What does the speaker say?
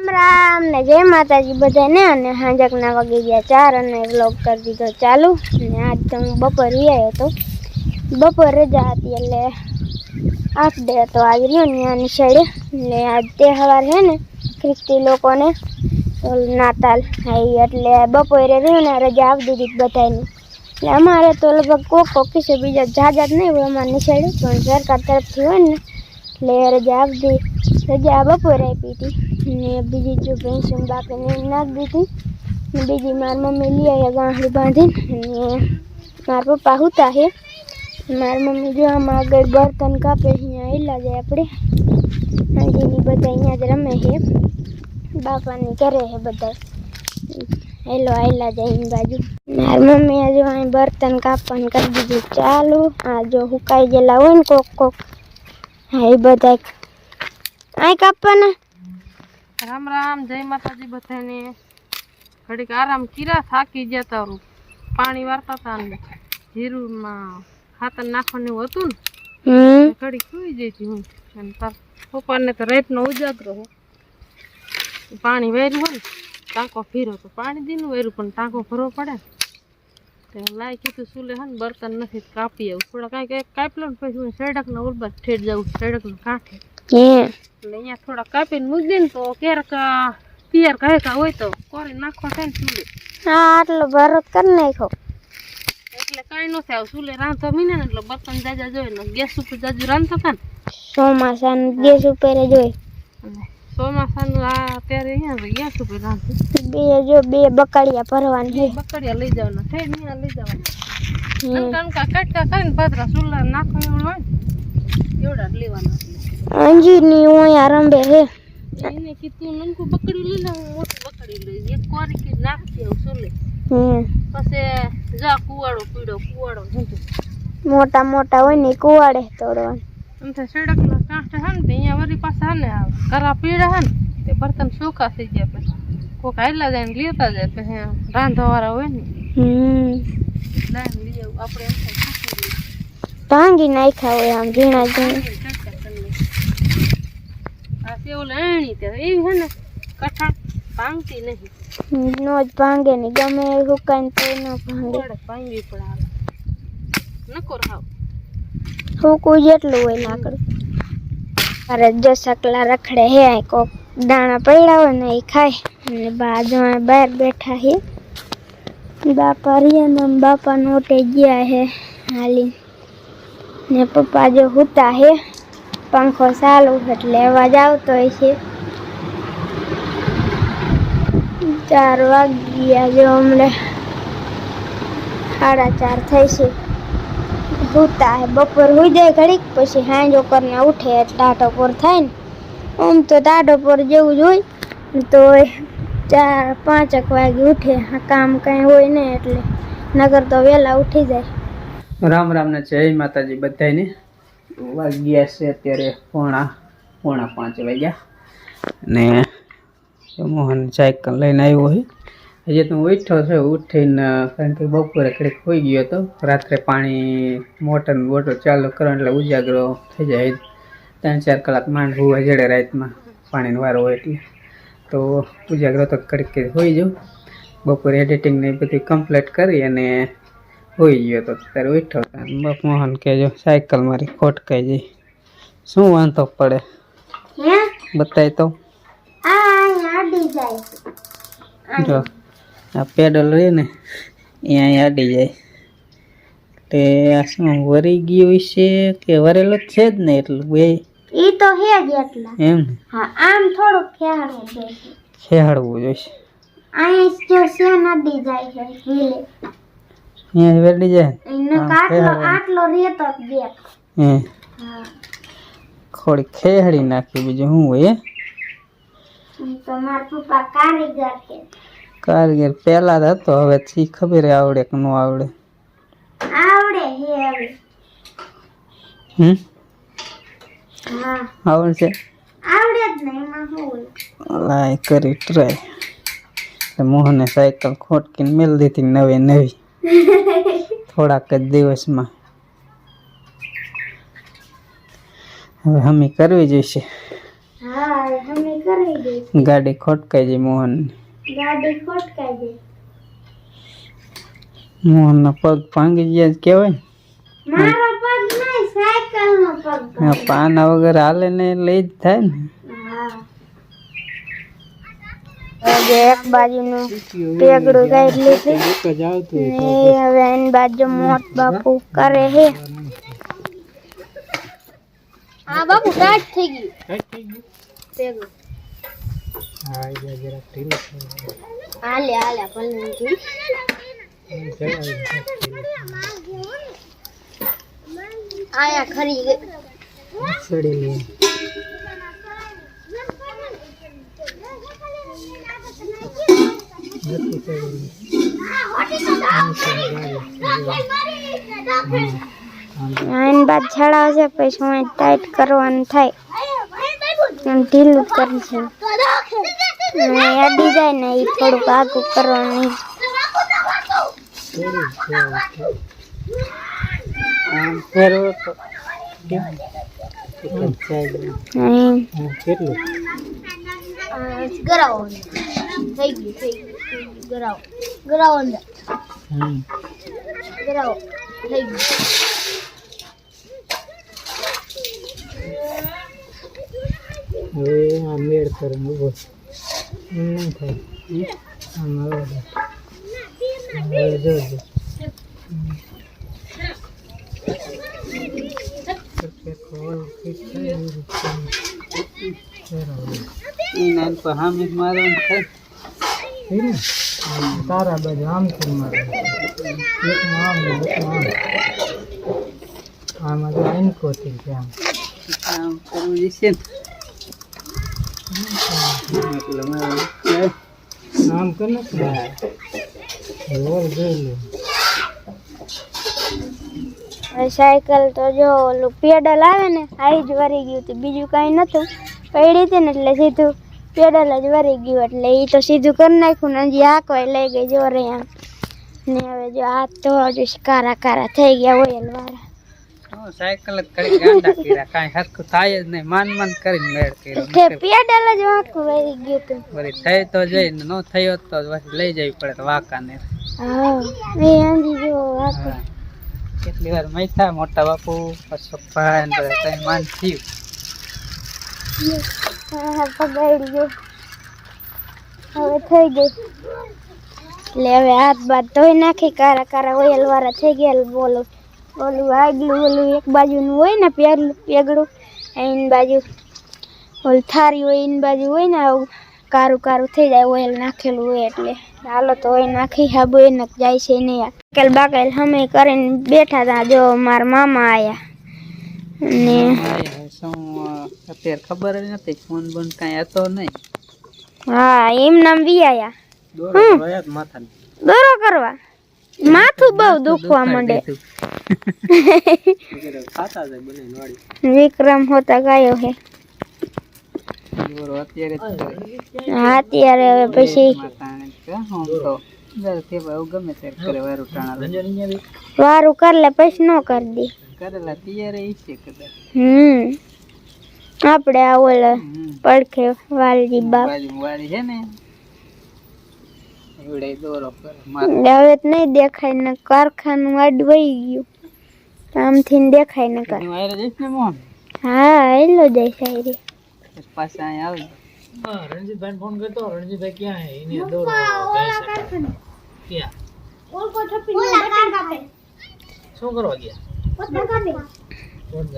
રામ રામ ને જય માતાજી બધાને. અને હાંજકના વાગી ગયા ચાર અને વ્લોગ કરી દીધો ચાલુ. અને આજ તો હું બપોર આવ્યો હતો બપોર રજા હતી એટલે હાફ ડે હતો આજ રહ્યો ને સાઈડે. એટલે આજ તહેવાર છે ને ખ્રિસ્તી લોકોને નાતાલ ઈ એટલે બપોરે રહ્યું ને રજા આપી દીધી બધાની એટલે અમારે તો લગભગ કોક કોક છે બીજા જાજા જ નહીં હોય અમારે સાઈડે. પણ સરકાર તરફથી હોય ને એટલે રજા આપી રજા બપોરે આપી હતી ને બીજી જો ભેંસો બાપીને નાખી દીધી. ને બીજી મારી મમ્મી લઈ આવ્યા ગાંઠડી બાંધીને. અને મારા પપ્પા હુતા છે મારી મમ્મી જો આમાં આગળ બર્તન કાપે છે અહીંયા હેલા જાય આપણે. હાજીની બધા અહીંયા જ રમે છે બાપાની કરે છે બધા. હેલો, આયલા જાય એની બાજુ. મારી મમ્મીએ જો અહીં બર્તન કાપવાનું કરી દીધું. ચાલુ, આ જો હુકાઈ ગયેલા હોય ને કોક કોક. હા, એ બધા અહીં કાપવાના. રામ રામ જય માતાજી બધાને. ઘડીક આરામ કીરા થાકી ગયા તા ઓલું પાણી વારતા હતા ને જીરુમાં ખાતર નાખવાનું એવું હતું ને ઘડીક સુઈ જઈ હતી હું. અને તાર પપ્પાને તો રાતનો ઉજાગરો હો. પાણી વેર્યું હોય ને ટાંકો ફીરો તો પાણી દીનું વેર્યું પણ ટાંકો ભરવો પડે તો લાઈ કીધું સુલે હે ને બર્તન નથી કાપી આવું. થોડા કાંઈક કાપી લો ને પછી હું સડકના ઉલબા ઠેઠ જાઉં સડકના કાંઠે. એટલે અહીંયા થોડા કાપીને મૂકી દે ને તો ક્યારેક પિયર કહે હોય તો કોરી નાખવા થાય ને ચૂલે. હા આટલો ભરત કરી નાખો એટલે કઈ નથી થાય ચૂલે રાંધતો મીને ને એટલે બર્તન જાજા જોઈએ ને ગેસ ઉપર જાજુ રાંધતો હતા ને? ચોમાસાનું ગેસ ઉપર જ હોય. ચોમાસાનું આ અત્યારે અહીંયા ગેસ ઉપર બે જો બે બકડિયા ભરવાની છે. બકડિયા લઈ જવાના થઈ ને લઈ જવાના. હલકા કટકા કરીને પાતરા ચૂલા નાખવા એવું હોય એવડા લેવાના. એટલે અંજીરની ઓયા રંબે હે. એને કીધું નનકું બકડી લઈ લે હું મોટી બકડી લઈ એક કોરી કી નાખતી આવું ચૂલે હમ પછી જા કુવાડો પીડો કુવાડો જંતુ મોટા મોટા હોય ને ઈ કુવાડે તોડવાનું. આમ તો સડકના કાંઠે હે ને તે અહીંયા વળી પાછા હે ને આ કરા પીડા હે ને તે બર્તન ચોખ્ખા થઈ ગયા પછી. કોક હાયલા જાય ને લેતા જાય પછી રાંધવાવાળા હોય ને. હમ. લાઈન લઈ આવું આપણે એમ થાય શીખી લઈએ. ભાંગી નાખ્યા હોય આમ ઝીણા ઝીણા. ચડચડ કરી લઈએ. આ સેવલ એણી તે એવી હે ને કઠા ભાંગતી નહીં. નો જ ભાંગે ને ગમે એ હુકાઈને તો ન ભાંગે. પડે ભાંગવી પડે હાલ નકોર હાવ. હુકું જેટલું હોય લાકડું અરે જો સકલા રખડે હે અહીં કોક દાણા પડ્યા હોય ને એ ખાય. અને બાજુ અહીં બહાર બેઠા હે. બાપા રહ્યા ને આમ બાપા નોટે ગયા હે હાલી ને પપ્પા જો હુતા હે પંખો ચાલુ એટલે અવાજ આવતો હોય છે. ચાર વાગી ગયા જો અમને સાડા ચાર થઈ છે. સૂતા હે, બપોર હોઈ જાય ઘડીક પછી હાંજો કરીને ઉઠે એટલે ટાઢો પોર થાય ને. આમ તો ટાઢો પોર જેવું જ હોય. તો ચાર એક વાગે ઉઠે કામ કાંઈ હોય ને એટલે નગર તો વહેલા ઉઠી જાય. રામ રામ ને જય માતાજી બધાને વાગ્યા છે અત્યારે પોણા પોણા પાંચ વાગ્યા. ને મોહન સાયકલ લઈને આવ્યો હોય હજી તો હું ઉઠ્યો છે, ઉઠીને કારણ કે બપોરે કડીક હોઈ ગયો હતો. રાત્રે પાણી, મોટર બોટર ચાલુ કરો એટલે ઉજાગરો થઈ જાય. ત્રણ ચાર કલાક માંડ હોવા જડે રાતમાં, પાણીનો વારો હોય એટલે. તો ઉજાગરો તો કડીક હોઈ જાઉં બપોરે એડિટિંગ ને એ બધું કમ્પ્લીટ કરી અને હોઈ ગયો તો ત્યારે ઉઠ્યો બાપ મોહન કહેજો સાયકલ મારી ખોટકાઈ જાય શું વાંધો પડે? હે? બતાય તો. જો આ પેડલ રહે ને એ અહીંયા અડી જાય. તે આ શું વરી ગયું છે કે વરેલો જ છે જ ને એટલું બે? ઈ તો હે જ એટલા. એમ ને? હા આમ થોડું ખેહાડવું જોઈએ. ખેહાડવું જોઈશે અહીં જો સેન અડી જાય છે હીલે. અહીંયા વેરડી જાય. એનો કાટલો આટલો રેતો બે. હે હા. થોડી ખેહાડી નાખી બીજું શું હોય તો મારા પપ્પા કારીગર છે. કારીગર પહેલા તો હતો હવે થી ખબર આવડે કે ન આવડે. આવડે હે હવે. હમ? હા. આવડશે? આવડે જ ને એમાં શું લાય કરી ટ્રાય. મોહને સાયકલ ખોટકીને મેલ દીધી નવી નવી. થોડાક જ દિવસમાં. હવે હમી કરવી જોઈશે. ગાડી ખોટકાઈ જાય મોહન મોહન ના પગ ભાંગી ગયા આ પાના વગર હાલે ને લઈ જ થાય ને હવે એક બાજુનું પેગડું કાઢી લીધું. ને હવે એની બાજુ મોટ બાપુ કરે હે. હા બાપુ ટાઈટ થઈ ગયું પેગડું. હાલે હાલે ભલે આયા ખરી. ગઈ આઈન બાદ છડાવશે પછી હું ટાઈટ કરવાનું થાય. એમ ઢીલું કરી છે. અડી જાય ને એ થોડુંક આગું કરવાનું કેટલું? ગરાવો. થઈ ગયું થઈ ગયું. ગરાવો. ગરાવો અંદર. હમ. ગરાવો. થઈ ગયું. હવે આ મેળ કરે ઊભો એમ થાય. આમ હવે હવે જોજો તારા બાજુ આમ થી મારે એકમાં આમ ને એકમાં આમ આમાં તો છે આમ. કરવું જશે કર ને સાયકલ તો જો ઓલું પેડલ આવે ને આઈ જ વરી ગયું હતું. બીજું કાંઈ નહોતું. પડી હતી ને એટલે સીધું પેડલ જ વરી ગયું એટલે એ તો સીધું કરી નાખ્યું ને હજી આંકવાય લઈ ગઈ જોરે આમ ને હવે જો આ તો હજુ કારા કારા થઈ ગયા હોય વાળા સાયકલ જ કરી ગાંડા કર્યા. કાંઈ હરખું થાય જ નહીં. માન માન કરીને મેળ કર્યો. પેડલ જ આંખું વરી ગયું થઈ તો જઈ ને થયો તો પછી લઈ જવી પડે તો વાંકાને હા એ જો આંખું કેટલી વાર મૈથા મોટા બાપુ પછી પપ્પા માન થયું. પગાડી ગયું. હવે થઈ ગઈ. એટલે હવે હાથ બાદ ધોઈ નાખી, કારા કારા ઓઇલ વાળા થઈ ગયા બોલું ઓલું આગલું, ઓલું એક બાજુનું હોય ને પેગલું પેગડું, એની બાજુ ઓલું થારી હોય, એની બાજુ હોય ને કારું કારું થઈ જાય ઓઇલ નાખેલું હોય એટલે. હાલો તો ઓઇલ નાખી હાબુ એને જાય છે નહીં બાકેલ બાકેલ અમે કરીને બેઠા હતા જો મારા મામા આવ્યા ને અત્યારે ખબર જ નથી ફોન બોન કાંઈ હતો નહીં. હા એમ નામ વી આયા હમ. માથા દોરો કરવા. માથું બહુ દુખવા માંડે. ખાતા જાય બને વાળી વિક્રમ હોતા ગાયો હે. બોરો અત્યારે જ કરે. હા અત્યારે હવે પછી માથાને કે આમ તો. જ્યારે તે ભાઈ ગમે ત્યારે કરે વારું ટાણા વારું કર લે પછી નો કરી દે. કરેલા ત્યારે ઈ છે કદાચ. હમ. આપણે આ ઓલે પડખે વાલજી બાપ. બાજુ છે ને એવડે દોરો કરે હવે તો નહીં દેખાય ને કારખાનું અડવાઈ ગયું. આમથી દેખાય ને કર હું જઈશ ને મોહન? હા એલો જાય સાયરી. પાછા અહીંયા આવજો રણજીતભાઈ ફોન કરતો રણજીતભાઈ ક્યાં હે એને દોરો ક્યાં? શું કરવા ગયા?